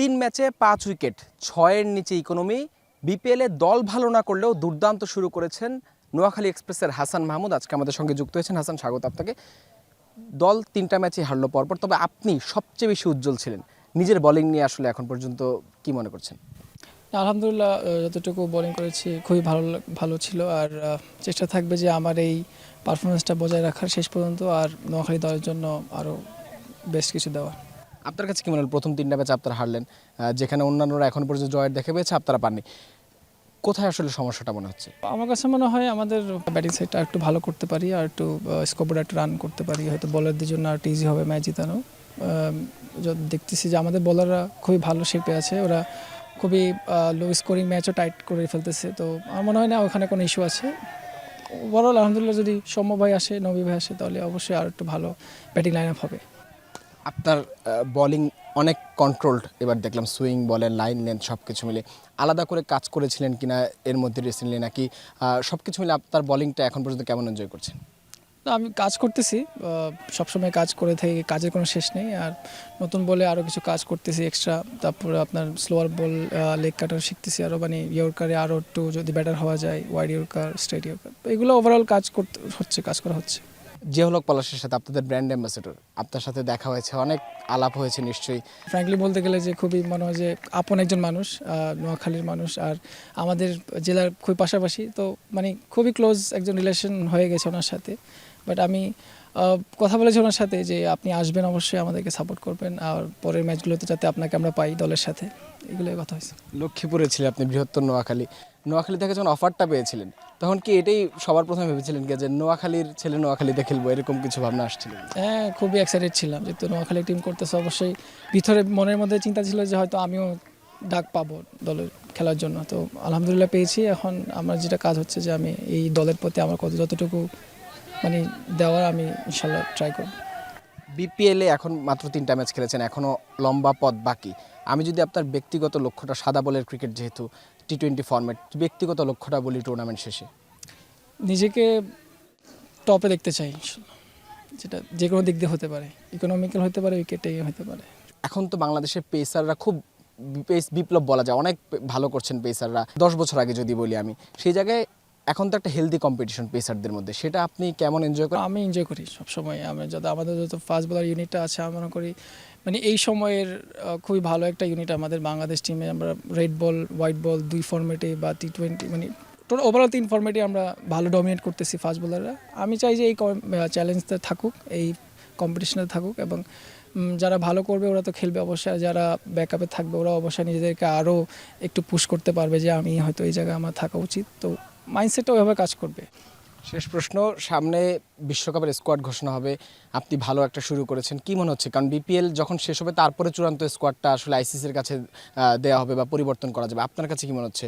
তিন ম্যাচে পাঁচ উইকেট, ছয়ের নিচে ইকোনমি। বিপিএলে দল ভালো না করলেও দুর্দান্ত শুরু করেছেন নোয়াখালী এক্সপ্রেসের হাসান মাহমুদ। আজকে আমাদের সঙ্গে যুক্ত হয়েছেন হাসান, স্বাগত আপনাকে। দল তিনটা ম্যাচে হারলো পরপর, তবে আপনি সবচেয়ে বেশি উজ্জ্বল ছিলেন। নিজের বোলিং নিয়ে আসলে এখন পর্যন্ত কি মনে করছেন? আলহামদুলিল্লাহ যতটুকু বোলিং করেছি খুবই ভালো ভালো ছিল। আর চেষ্টা থাকবে যে আমার এই পারফরমেন্সটা বজায় রাখার শেষ পর্যন্ত। আর নোয়াখালী দলের জন্য আরও বেশ কিছু দেওয়া আপনার কাছে কি মনে হলো প্রথম তিনটা ম্যাচ আপনারা হারলেন? যেখানে অন্যান্যরা এখন পর্যন্ত জয়ের দেখে পেয়েছে, আপনারা পাননি। কোথায় আসলে সমস্যাটা মনে হচ্ছে? আমার কাছে মনে হয় আমাদের ব্যাটিং সাইডটা একটু ভালো করতে পারি, আর একটু স্কোপে একটু রান করতে পারি। হয়তো বলারদের জন্য আর ইজি হবে ম্যাচ জিতানো। দেখতেছি যে আমাদের বলাররা খুবই ভালো শেপে আছে, ওরা খুবই লো স্কোরিং ম্যাচও টাইট করে ফেলতেছে। তো আমার মনে হয় না ওখানে কোনো ইস্যু আছে। ওভারঅল আলহামদুলিল্লাহ যদি সৌম্য ভাই আসে, নবী ভাই আসে, তাহলে অবশ্যই আর একটু ভালো ব্যাটিং লাইন আপ হবে। আপনার বোলিং অনেক কন্ট্রোলড এবার দেখলাম সুইং বলেন লাইন লেন্থ সব কিছু মিলে। আলাদা করে কাজ করেছিলেন কিনা এর মধ্যে রিসেন্টলি নাকি সব কিছু মিলে আপনার বোলিংটা এখন পর্যন্ত কেমন এনজয় করছেন? না, আমি কাজ করতেছি সবসময় কাজ করে থাকি, কাজের কোনো শেষ নেই। আর নতুন বলে আরও কিছু কাজ করতেছি এক্সট্রা তারপরে আপনার স্লোয়ার বল লেগ কাটার শিখতেছি আরও মানে ইয়র্কারে আরও একটু যদি ব্যাটার হওয়া যায় ওয়াইড ইয়র্কার স্ট্রেট ইয়র্কার এগুলো ওভারঅল কাজ করতে, হচ্ছে, কাজ করা হচ্ছে। জিয়াউলক পলাশের সাথে আপনাদের ব্র্যান্ড অ্যাম্বাসেডর আপনার সাথে দেখা হয়েছে অনেক আলাপ হয়েছে নিশ্চয়ই। ফ্র্যাঙ্কলি বলতে গেলে যে খুবই মনে হয় যে আপন একজন মানুষ নোয়াখালীর মানুষ আর আমাদের জেলার খুবই পাশাপাশি তো মানে খুবই ক্লোজ একজন রিলেশন হয়ে গেছে ওনার সাথে। বাট আমি কথা বলেছি ওনার সাথে যে আপনি আসবেন অবশ্যই আমাদেরকে সাপোর্ট করবেন আর পরের ম্যাচগুলোতে যাতে আপনাকে আমরা পাই দলের সাথে। এগুলোই কথা হয়েছে। লক্ষ্মীপুরে ছিলেন আপনি বৃহত্তর নোয়াখালী। নোয়াখালী থেকে যখন অফারটা পেয়েছিলেন তখন কি এটাই সবার প্রথমে ভেবেছিলেন কি যে নোয়াখালীর ছেলে নোয়াখালীতে খেলব? এরকম কিছু ভাবনা আসছিল হ্যাঁ খুবই এক্সাইটেড ছিলাম যেহেতু নোয়াখালী টিম করতেছে। অবশ্যই ভিতরে মনের মধ্যে চিন্তা ছিল যে হয়তো আমিও ডাক পাবো দলের খেলার জন্য। তো আলহামদুলিল্লাহ পেয়েছি। এখন আমার যেটা কাজ হচ্ছে যে আমি এই দলের প্রতি আমার কত যতটুকু মানে দেওয়ার আমি ইনশাল্লাহ ট্রাই করব। বিপিএলে এখন মাত্র তিনটা ম্যাচ খেলেছেন। এখনও লম্বা পথ বাকি। আমি যদি আপনার ব্যক্তিগত লক্ষ্যটা সাদা বলের ক্রিকেট যেহেতু টি টোয়েন্টি ফর্মেট ব্যক্তিগত লক্ষ্যটা বলি টুর্নামেন্ট শেষে। নিজেকে টপে দেখতে চাই যেটা যে কোনো দিক দিয়ে হতে পারে। ইকোনমিক্যাল হতে পারে উইকেটে হতে পারে। এখন তো বাংলাদেশের পেসাররা খুব পেস বিপ্লব বলা যায়। অনেক ভালো করছেন পেসাররা দশ বছর আগে যদি বলি আমি সেই জায়গায় এখন তো একটা হেলদি কম্পিটিশন পেসারদের মধ্যে। সেটা আপনি কেমন এনজয় করেন? আমি এনজয় করি সবসময়। আমি যত, আমাদের যত ফাস্ট বলার ইউনিটটা আছে, আমি মনে করি মানে এই সময়ের খুবই ভালো একটা ইউনিট আমাদের বাংলাদেশ টিমে আমরা রেড বল হোয়াইট বল দুই ফর্মেটে বা টি টোয়েন্টি মানে টোটাল ওভারঅল তিন ফর্মেটে আমরা ভালো ডমিনেট করতেছি ফাস্ট বোলাররা আমি চাই যে এই চ্যালেঞ্জটা থাকুক, এই কম্পিটিশনে থাকুক এবং যারা ভালো করবে ওরা তো খেলবে অবশ্যই। যারা ব্যাকআপে থাকবে ওরা অবশ্যই নিজেদেরকে আরও একটু পুশ করতে পারবে যে আমি হয়তো এই জায়গায় আমার থাকা উচিত। তো মাইন্ডসেটটা ওইভাবে কাজ করবে। শেষ প্রশ্ন, সামনে বিশ্বকাপের স্কোয়াড ঘোষণা হবে। আপনি ভালো একটা শুরু করেছেন। কি মনে হচ্ছে? কারণ বিপিএল যখন শেষ হবে, তারপরে চূড়ান্ত স্কোয়াডটা আসলে আইসিসির কাছে দেওয়া হবে বা পরিবর্তন করা যাবে। আপনার কাছে কি মনে হচ্ছে?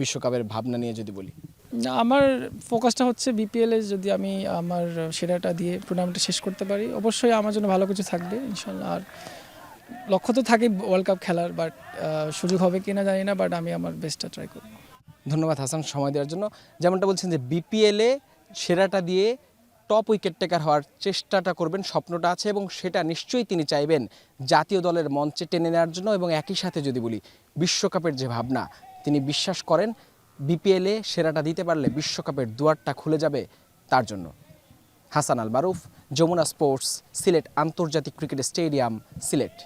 বিশ্বকাপের ভাবনা নিয়ে যদি বলি। না, আমার ফোকাসটা হচ্ছে বিপিএলে যদি আমি আমার সেরাটা দিয়ে টুর্নামেন্টটা শেষ করতে পারি, অবশ্যই আমার জন্য ভালো কিছু থাকবে ইনশাল্লাহ আর লক্ষ্য তো থাকে ওয়ার্ল্ড কাপ খেলার বাট সুযোগ হবে কি না জানি না বাট আমি আমার বেস্টটা ট্রাই করব। ধন্যবাদ হাসান সময় দেওয়ার জন্য। যেমনটা বলছেন যে বিপিএলে সেরাটা দিয়ে টপ উইকেট টেকার হওয়ার চেষ্টাটা করবেন, স্বপ্নটা আছে এবং সেটা নিশ্চয়ই তিনি চাইবেন জাতীয় দলের মঞ্চে টেনে নেওয়ার জন্য এবং একই সাথে যদি বলি বিশ্বকাপের যে ভাবনা, তিনি বিশ্বাস করেন বিপিএলে সেরাটা দিতে পারলে বিশ্বকাপের দুয়ারটা খুলে যাবে তার জন্য। হাসান আল মারুফ, যমুনা স্পোর্টস, সিলেট আন্তর্জাতিক ক্রিকেট স্টেডিয়াম, সিলেট।